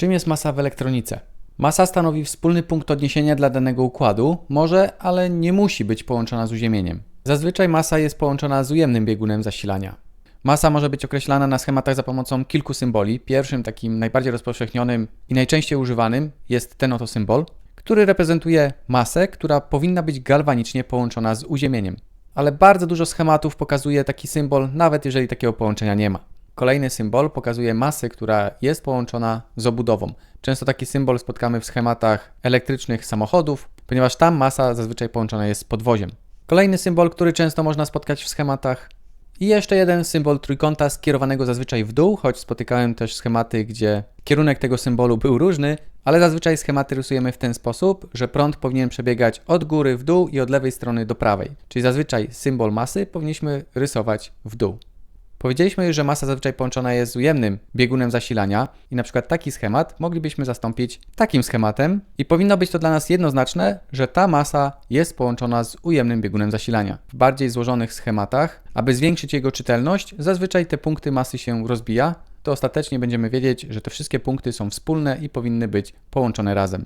Czym jest masa w elektronice? Masa stanowi wspólny punkt odniesienia dla danego układu, może, ale nie musi być połączona z uziemieniem. Zazwyczaj masa jest połączona z ujemnym biegunem zasilania. Masa może być określana na schematach za pomocą kilku symboli. Pierwszym, takim najbardziej rozpowszechnionym i najczęściej używanym jest ten oto symbol, który reprezentuje masę, która powinna być galwanicznie połączona z uziemieniem. Ale bardzo dużo schematów pokazuje taki symbol, nawet jeżeli takiego połączenia nie ma. Kolejny symbol pokazuje masę, która jest połączona z obudową. Często taki symbol spotkamy w schematach elektrycznych samochodów, ponieważ tam masa zazwyczaj połączona jest z podwoziem. Kolejny symbol, który często można spotkać w schematach. I jeszcze jeden symbol trójkąta skierowanego zazwyczaj w dół, choć spotykałem też schematy, gdzie kierunek tego symbolu był różny, ale zazwyczaj schematy rysujemy w ten sposób, że prąd powinien przebiegać od góry w dół i od lewej strony do prawej. Czyli zazwyczaj symbol masy powinniśmy rysować w dół. Powiedzieliśmy już, że masa zazwyczaj połączona jest z ujemnym biegunem zasilania i na przykład taki schemat moglibyśmy zastąpić takim schematem i powinno być to dla nas jednoznaczne, że ta masa jest połączona z ujemnym biegunem zasilania. W bardziej złożonych schematach, aby zwiększyć jego czytelność, zazwyczaj te punkty masy się rozbija, to ostatecznie będziemy wiedzieć, że te wszystkie punkty są wspólne i powinny być połączone razem.